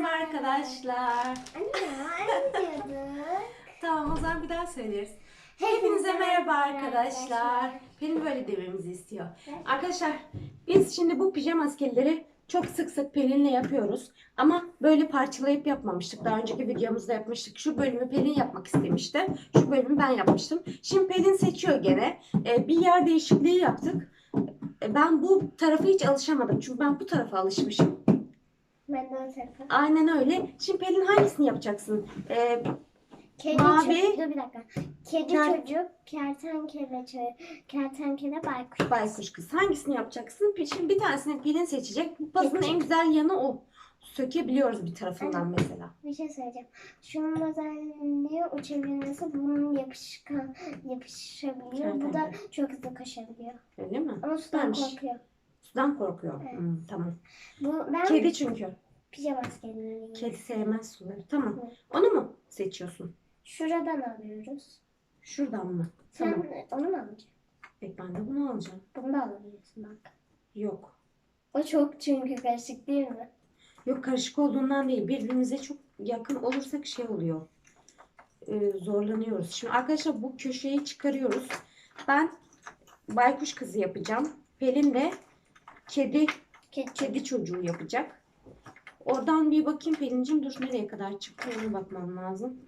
merhaba arkadaşlar. Tamam o zaman bir daha söyleriz. Hepinize merhaba arkadaşlar. Pelin böyle dememizi istiyor. Arkadaşlar biz şimdi bu pijama askerleri çok sık sık Pelin'le yapıyoruz. Ama böyle parçalayıp yapmamıştık. Daha önceki videomuzda yapmıştık. Şu bölümü Pelin yapmak istemişti. Şu bölümü ben yapmıştım. Şimdi Pelin seçiyor gene. Ee, bir yer değişikliği yaptık. Ee, ben bu tarafa hiç alışamadım. Çünkü ben bu tarafa alışmışım. O tarafa. Aynen öyle. Şimdi Pelin hangisini yapacaksın? Ee, Kedi Mavi. çocuk. Dur bir dakika. Kedi Ker- çocuk, kertenkele çocuk, kertenkele baykuş. Baykuş kız. Hangisini yapacaksın? Pe- Şimdi bir tanesini Pelin seçecek. Puzzle'ın en güzel yanı o. Sökebiliyoruz bir tarafından mesela. Bir şey söyleyeceğim. Şunun özelliği uçabilmesi, bunun yapışkan, yapışabiliyor. Bu da Kertenkele. çok hızlı koşabiliyor. Öyle mi? Ama sudan Süpermiş. korkuyor. Sudan korkuyor. Evet. Hmm, tamam. Bu, ben Kedi çünkü. pijama askerleriyim. Kedi sevmez suları. Tamam. Evet. Onu mu seçiyorsun? Şuradan alıyoruz. Şuradan mı? Sen Tamam. onu mu alacaksın? Peki ben de bunu alacağım. Bunu da alabilirsin bak. Yok. O çok çünkü karışık değil mi? Yok karışık olduğundan değil. Birbirimize çok yakın olursak şey oluyor. Ee, zorlanıyoruz. Şimdi arkadaşlar bu köşeyi çıkarıyoruz. Ben baykuş kızı yapacağım. Pelin de kedi Kedi kedi çocuğu yapacak. Oradan bir bakayım Pelin'cim dur nereye kadar çıktı ona bakmam lazım.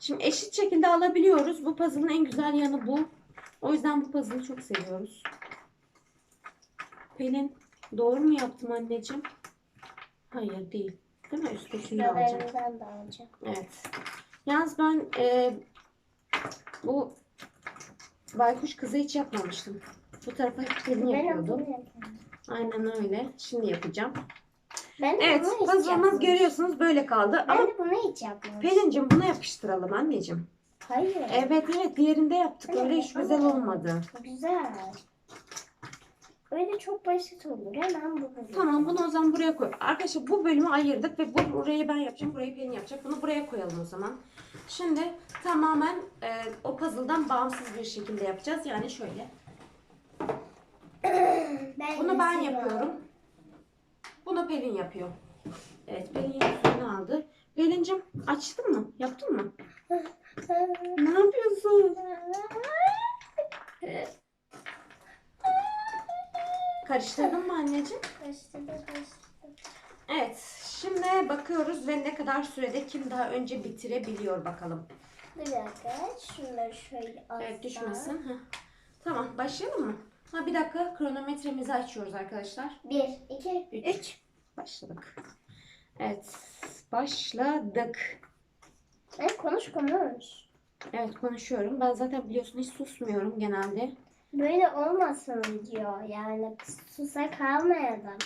Şimdi eşit şekilde alabiliyoruz. Bu puzzle'ın en güzel yanı bu. O yüzden bu puzzle'ı çok seviyoruz. Pelin doğru mu yaptım anneciğim? Hayır değil. Değil mi? Üsttekini alacağım. Alacağım. Evet. Yalnız ben e, bu baykuş kızı hiç yapmamıştım. Bu tarafa hep Pelin Ben yapıyordu. onu yapıyorum. Aynen öyle. Şimdi yapacağım. Ben de Evet, bunu hiç puzzle'ımız yapmamışım. görüyorsunuz böyle kaldı. Ben Ama de bunu hiç yapmamışım. Pelin'cim buna yapıştıralım anneciğim. Hayır. Evet evet diğerinde yaptık. Hayır, Öyle hiç güzel olmadı. Güzel. Öyle çok basit olur. Hemen bu. Tamam bunu o zaman buraya koy. Arkadaşlar bu bölümü ayırdık ve bu burayı ben yapacağım. Burayı Pelin yapacak. Bunu buraya koyalım o zaman. Şimdi tamamen e, o puzzle'dan bağımsız bir şekilde yapacağız. Yani şöyle. Ben Bunu ben yapıyorum. yapıyorum. Bunu Pelin yapıyor. Evet Pelin suyunu aldı. Pelin'cim açtın mı? Yaptın mı? Ne yapıyorsun? Karıştırdın mı anneciğim? Karıştırdım, karıştırdım. Evet. Şimdi bakıyoruz ve ne kadar sürede kim daha önce bitirebiliyor bakalım. Bir dakika. Şunları şöyle alsam. Evet düşmesin. Heh. Tamam başlayalım mı? Ha bir dakika kronometremizi açıyoruz arkadaşlar. Bir, iki, Üç. üç. Başladık. Evet başladık. Evet, konuş konuş. Evet konuşuyorum. Ben zaten biliyorsun hiç susmuyorum genelde. Böyle olmasın diyor. Yani susa kalmayalım.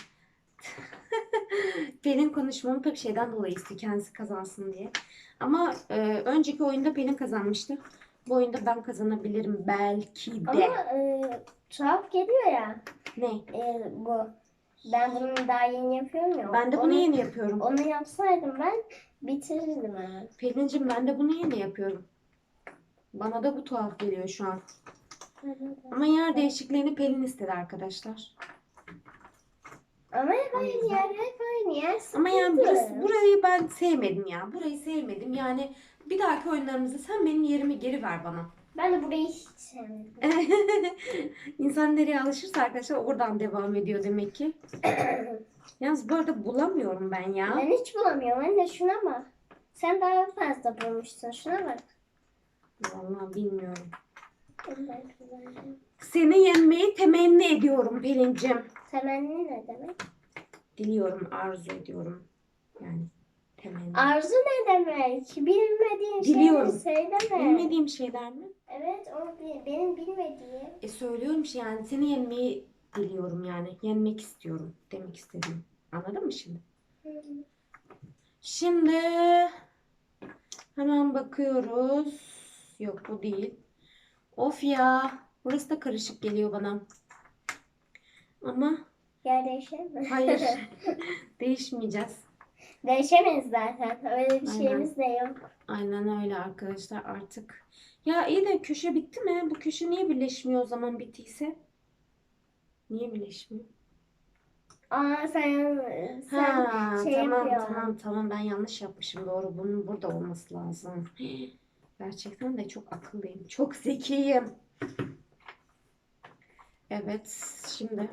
Pelin konuşmamı tabii şeyden dolayı istiyor kendisi kazansın diye. Ama e, önceki oyunda Pelin kazanmıştı. Bu oyunda ben kazanabilirim belki de. Ama e, tuhaf geliyor ya. Ne? e, bu. Ben bunu daha yeni yapıyorum ya. Ben de bunu Onu- yeni yapıyorum. Onu yapsaydım ben bitirirdim hemen. Pelin'cim ben de bunu yeni yapıyorum. Bana da bu tuhaf geliyor şu an. Ama yer değişikliğini Pelin istedi arkadaşlar. Ama hep aynı yer, hep aynı yer. Ama yani burası, burayı ben sevmedim ya. Burayı sevmedim. Yani bir dahaki oyunlarımızda sen benim yerimi geri ver bana. Ben de burayı hiç sevmedim. İnsan nereye alışırsa arkadaşlar oradan devam ediyor demek ki. Yalnız bu arada bulamıyorum ben ya. ben hiç bulamıyorum. Anne şuna bak. Sen daha fazla bulmuşsun. Şuna bak. Vallahi bilmiyorum. Seni yenmeyi temenni ediyorum Pelin'cim. Temenni ne demek? Diliyorum, arzu ediyorum. Yani temenni. Arzu ne demek? Bilmediğin Diliyorum. şeyleri söyleme. Bilmediğim şeyler mi? Evet o bi- benim bilmediğim. E söylüyorum şey yani seni yenmeyi diliyorum yani. Yenmek istiyorum demek istedim. Anladın mı şimdi? Şimdi hemen bakıyoruz. Yok bu değil. Of ya. Burası da karışık geliyor bana. Ama Yer değişir mi? hayır. Değişmeyeceğiz. Değişemeyiz zaten. Öyle bir Aynen. şeyimiz de yok. Aynen öyle arkadaşlar artık. Ya iyi de köşe bitti mi? Bu köşe niye birleşmiyor o zaman bittiyse? Niye birleşmiyor? Aa sen sen Ha, şey tamam yapıyor. tamam tamam ben yanlış yapmışım doğru bunun burada olması lazım. Gerçekten de çok akıllıyım. Çok zekiyim. Evet şimdi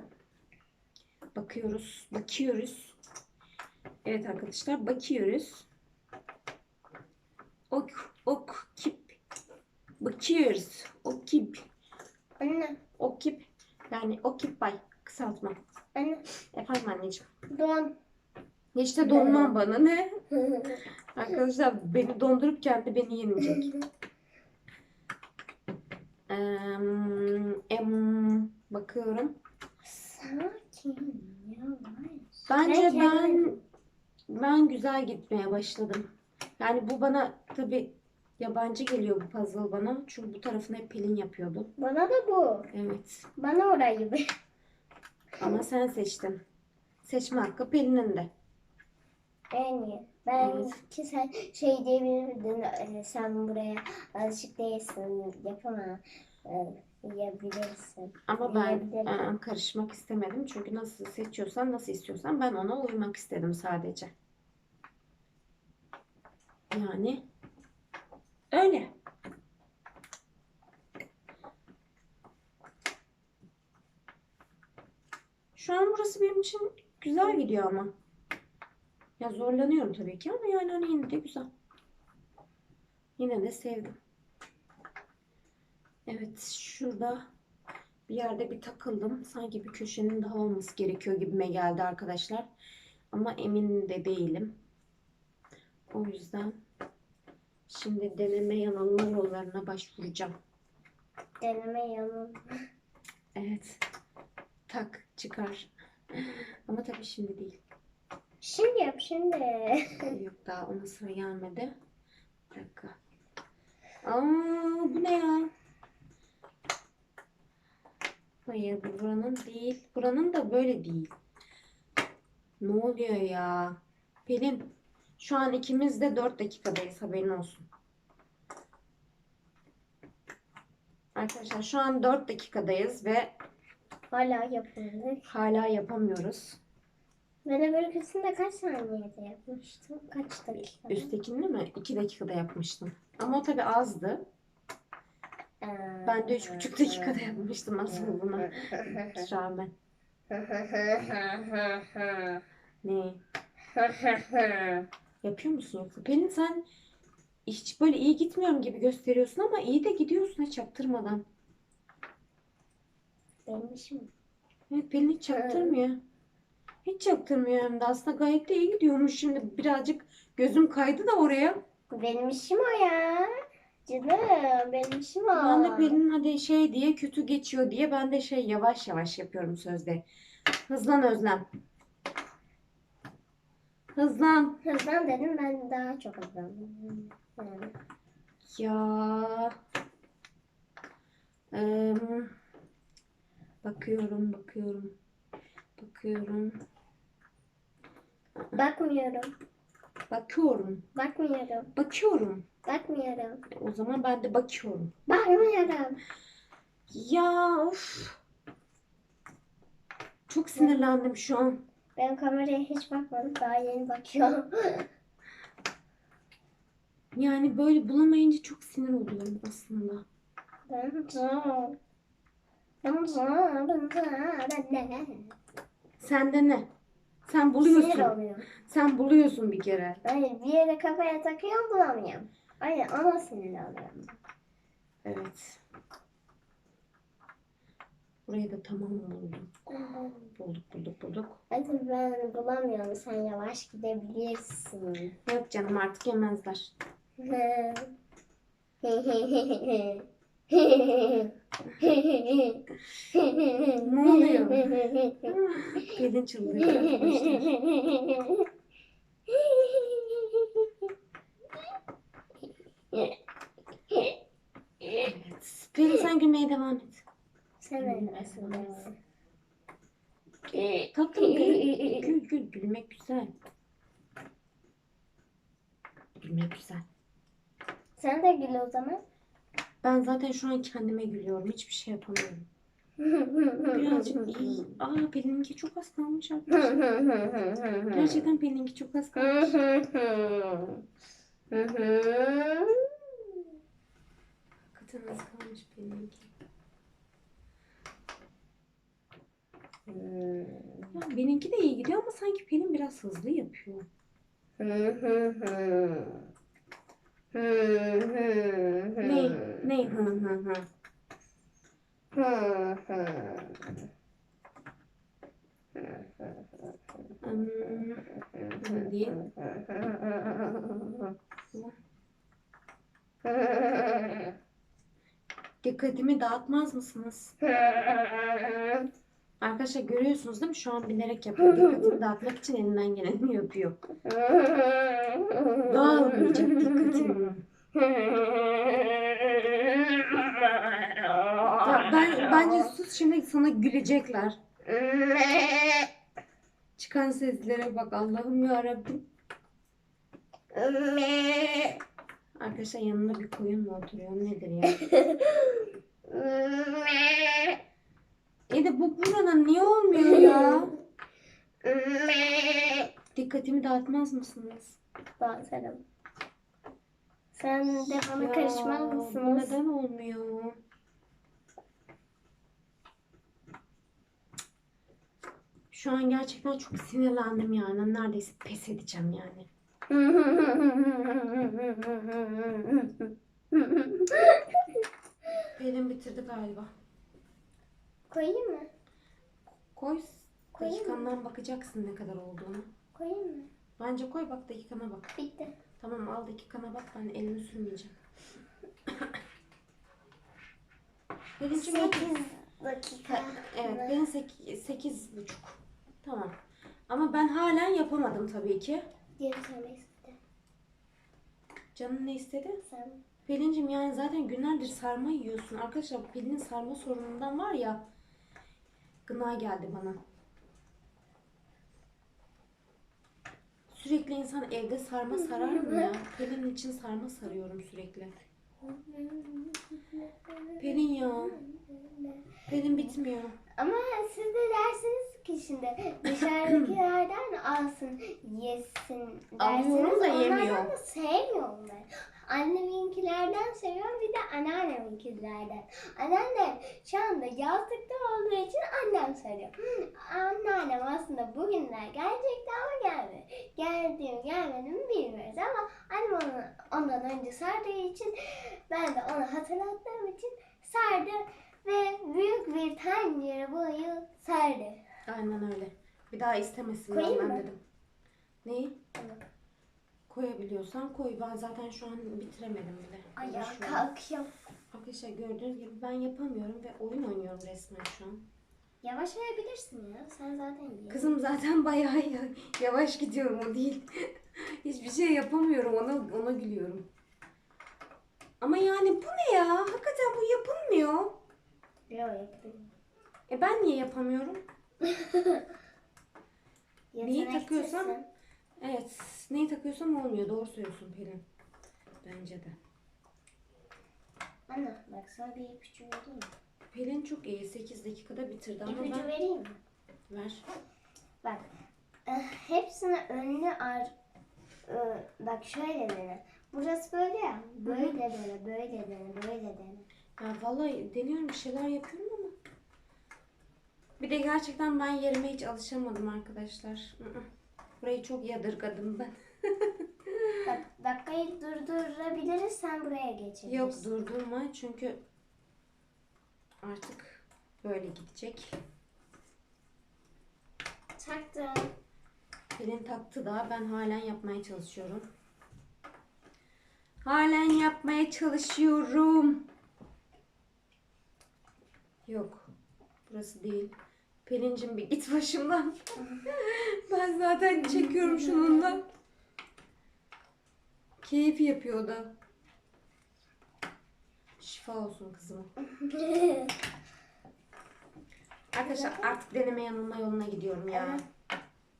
bakıyoruz. Bakıyoruz. Evet arkadaşlar bakıyoruz. Ok ok kip. Bakıyoruz. Okip. Anne, Okip. Yani okipay kısaltma. anne, Efendim anneciğim. don. İşte donmam bana ne? Arkadaşlar beni dondurup kendi beni yenecek. Em, em, bakıyorum. Sakin, yavaş. Bence Ben ben ben güzel gitmeye başladım. Yani bu bana tabii yabancı geliyor bu puzzle bana. Çünkü bu tarafını hep Pelin yapıyordu. Bana da bu. Evet. Bana orayı ver. Ama sen seçtin. Seçme hakkı Pelin'in de. Yani ben Evet. ki sen şey diyebilirdin e, sen buraya alışık değilsin yapama e, yiyebilirsin. Ama ben aa, karışmak istemedim. Çünkü nasıl seçiyorsan, nasıl istiyorsan ben ona uymak istedim sadece. Yani öyle. Şu an burası benim için güzel gidiyor ama. Ya zorlanıyorum tabii ki ama yani hani yine de güzel. Yine de sevdim. Evet şurada bir yerde bir takıldım. Sanki bir köşenin daha olması gerekiyor gibime geldi arkadaşlar. Ama emin de değilim. O yüzden şimdi deneme yanılma yollarına başvuracağım. Deneme yanım. Evet. Tak çıkar. Ama tabii şimdi değil. Şimdi yap şimdi. Yok daha ona sıra gelmedi. Bir dakika. Aa bu ne ya? Hayır bu buranın değil. Buranın da böyle değil. Ne oluyor ya? Pelin şu an ikimiz de 4 dakikadayız haberin olsun. Arkadaşlar şu an 4 dakikadayız ve Hala yapıldık. hala yapamıyoruz. Ben öbürküsünde kaç saniyede yapmıştım? Kaç dakika? Üsttekini mi? 2 dakikada yapmıştım. Ama o tabii azdı. Ben de 3,5 dakikada yapmıştım aslında bunu. Rağmen. Ne? Yapıyor musun yoksa? Pelin sen hiç böyle iyi gitmiyorum gibi gösteriyorsun ama iyi de gidiyorsun hiç çaktırmadan. Benim işim. Evet Pelin hiç çaktırmıyor. Hiç çaktırmıyor hem de aslında gayet de iyi gidiyormuş. Şimdi birazcık gözüm kaydı da oraya. Benim işim o ya. Canım benim işim o. Ben de Pelin hadi şey diye kötü geçiyor diye ben de şey yavaş yavaş yapıyorum sözde. Hızlan Özlem. Hızlan. Hızlan dedim ben daha çok hızlandım. Yani. Ya. Em, bakıyorum, bakıyorum. Bakıyorum. Bakmıyorum. Bakıyorum. Bakmıyorum. Bakıyorum. Bakmıyorum. O zaman ben de bakıyorum. Bakmıyorum. Ya of. Çok sinirlendim şu an. Ben kameraya hiç bakmadım. Daha yeni bakıyorum. Yani böyle bulamayınca çok sinir oluyorum aslında. Sende ne? Sen Sinir buluyorsun. oluyorum. Sen buluyorsun bir kere. Hayır bir yere kafaya takıyorum bulamıyorum. Hayır ona sinir oluyorum. Evet. Burayı da tamam buldum. Bulduk bulduk bulduk. Hadi ben bulamıyorum. Sen yavaş gidebilirsin. Yok canım artık yemezler. ne oluyor? Pelin çıldırıyor arkadaşlar. Evet. Pelin sen gülmeye devam et. Sen. Tatlım gül. Gül gül. Gülmek güzel. Gülmek güzel. Sen de gül o zaman. Ben zaten şu an kendime gülüyorum. Hiçbir şey yapamıyorum. Birazcık iyi. Aa Pelin'inki çok az kalmış arkadaşlar. Gerçekten Pelin'inki çok az kalmış. Hakikaten az kalmış Pelin'inki. Ya benimki de iyi gidiyor ama sanki Pelin biraz hızlı yapıyor. Ne? Ne? Hı hı hı. Hmm, hı değil. Dikkatimi dağıtmaz mısınız? Arkadaşlar görüyorsunuz değil mi? Şu an bilerek yapıyor. Dikkatimi dağıtmak için elinden geleni yapıyor. Dağılmayacak dikkatim. Ya ben bence sus şimdi sana gülecekler. Çıkan seslere bak Allah'ım ya Rabbim. Arkadaşlar yanında bir koyun mu oturuyor? Nedir ya? E de bu burada niye olmuyor ya? Dikkatimi dağıtmaz mısınız? Bakarım. Sen de bana karışmaz Bu mısınız? neden olmuyor? Şu an gerçekten çok sinirlendim yani. Neredeyse pes edeceğim yani. Pelin bitirdi galiba. Koyayım mı? Koy. Koyayım mı? Dakikandan bakacaksın ne kadar olduğunu. Koyayım mı? Bence koy bak dakikana bak. Bitti. Tamam al dakikana bak ben elimi sürmeyeceğim. Pelincim hadi. 8 dakika. Evet benim sek- sekiz buçuk. Tamam. Ama ben halen yapamadım tabii ki. Geri söylemek istedim. Canın ne istedi? Sen. Pelincim yani zaten günlerdir sarma yiyorsun. Arkadaşlar Pelin'in sarma sorunundan var ya gına geldi bana. Sürekli insan evde sarma sarar mı ya? Pelin için sarma sarıyorum sürekli. Pelin ya. Pelin bitmiyor. Ama siz de dersiniz ki şimdi dışarıdakilerden alsın, yesin dersiniz. Alıyorum da yemiyor. Onlardan da sevmiyorum ben. Anneminkilerden seviyorum bir de anneanneminkilerden. Anneannem şu anda yazlıkta olduğu için annem söylüyor. Hmm, anneannem aslında bugünler gelecekti ama gelmedi. Geldi mi gelmedi mi bilmiyoruz ama annem onu ondan önce sardığı için ben de onu hatırlattığım için sardı ve büyük bir tencere boyu sardı. Aynen öyle. Bir daha istemesin Koyayım ben mı? dedim. Neyi? Koyabiliyorsan koy. Ben zaten şu an bitiremedim bile. Ayağa Uğraşıyorum. kalkıyorum. Arkadaşlar gördüğünüz gibi ben yapamıyorum ve oyun oynuyorum resmen şu an. Yavaş ayabilirsin ya. Sen zaten iyi. Kızım zaten bayağı ya- yavaş gidiyorum o değil. Hiçbir şey yapamıyorum ona ona gülüyorum. Ama yani bu ne ya? Hakikaten bu yapılmıyor. Yapayım. E ben niye yapamıyorum? Neyi takıyorsam evet neyi takıyorsam olmuyor. Doğru söylüyorsun Pelin. Bence de. Ana bak sana bir ipucu vereyim mi? Pelin çok iyi. 8 dakikada bitirdi ama İpucu ben... vereyim mi? Ver. Bak. eh, hepsini önlü ar... eh, bak şöyle dene. Burası böyle ya. Böyle dene, böyle dene, böyle dene. Ya vallahi deniyorum bir şeyler yapıyorum ama. Bir de gerçekten ben yerime hiç alışamadım arkadaşlar. Burayı çok yadırgadım ben. Bak dakikayı durdurabiliriz sen buraya geçebilirsin. Yok durdurma çünkü artık böyle gidecek. Taktım. Pelin taktı da ben halen yapmaya çalışıyorum. Halen yapmaya çalışıyorum. Yok. Burası değil. Pelincim bir git başımdan. ben zaten çekiyorum şununla. Keyif yapıyor o da. Şifa olsun kızıma. Arkadaşlar artık deneme yanılma yoluna gidiyorum ya.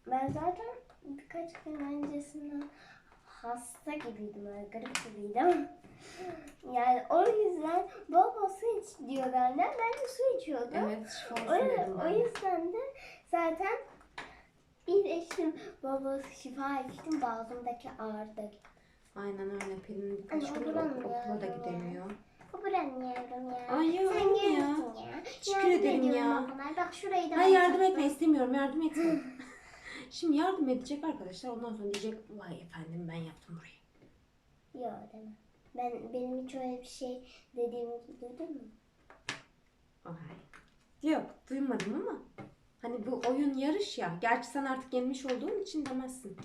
Ben zaten birkaç gün öncesinden hasta gibiydim öyle garip gibiydim. Yani o yüzden bol su iç diyordu annem. Ben de su içiyordum. Evet şifa O, olsun o de. yüzden de zaten bir içtim bol şifa içtim boğazımdaki ağrıdı. Aynen öyle. Pelin birkaç oturamıyorum okula da gidemiyor. Yavrum ya. Ay yavrum Sen ya. ya. Teşekkür ederim ya. o. Bak şurayı da Hayır yardım etme istemiyorum. Yardım etme. Şimdi yardım edecek arkadaşlar. Ondan sonra diyecek vay efendim ben yaptım burayı. Yok deme. Ben, benim hiç öyle bir şey dediğimi duydun mu? Ay. Yok duymadım ama. Hani bu oyun yarış ya. Gerçi sen artık yenmiş olduğun için demezsin.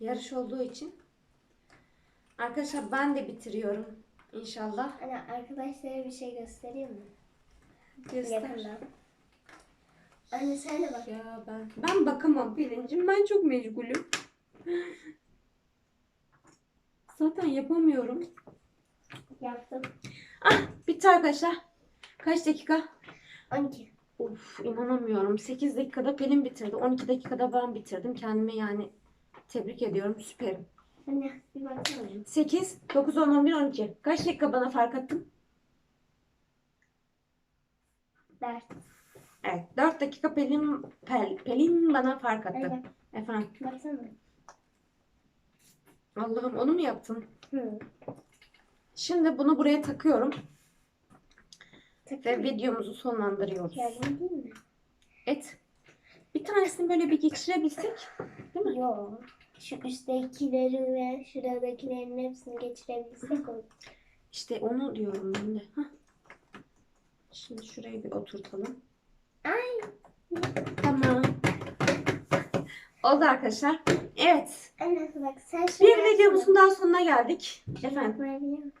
Yarış olduğu için. Arkadaşlar ben de bitiriyorum. İnşallah. Hani arkadaşlara bir şey göstereyim mi? Göster. Yakından. Anne sen de bak. Ya ben ben bakamam Pelin'cim. Ben çok meşgulüm. Zaten yapamıyorum. Yaptım. Ah bitti arkadaşlar. Kaç dakika? 12. Of inanamıyorum. 8 dakikada Pelin bitirdi. 12 dakikada ben bitirdim. Kendime yani tebrik ediyorum. Süperim. Anne bir baksana. 8, 9, 10, 11, 12. Kaç dakika bana fark attın? Ders. Evet. 4 dakika Pelin, Pel, Pelin bana fark attı. Anne Efendim. baksana. Allah'ım onu mu yaptın? Hı. Şimdi bunu buraya takıyorum. Ve Takayım mı? videomuzu sonlandırıyoruz. Yardım değil mi? Et. Bir tanesini böyle bir geçirebilsek. Değil mi? Yok. Şu üsttekileri ve şuradakilerin hepsini geçirebilsek olur. İşte onu diyorum ben de. Hah. Şimdi şurayı bir oturtalım. Ay. Tamam. Oldu arkadaşlar. Evet. Bak sen Bir videomuzun daha sonuna geldik. Efendim.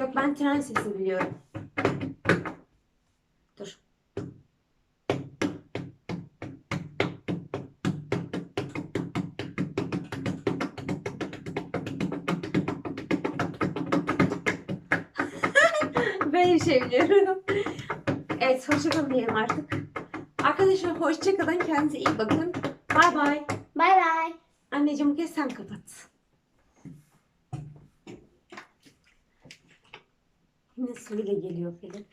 Yok ben tren sesi biliyorum. Böyle bir şey biliyorum. Evet hoşçakalın diyelim artık. Arkadaşlar hoşçakalın. Kendinize iyi bakın. Bay bay. Bay bay. Anneciğim gel sen kapat. Yine suyla geliyor Pelin.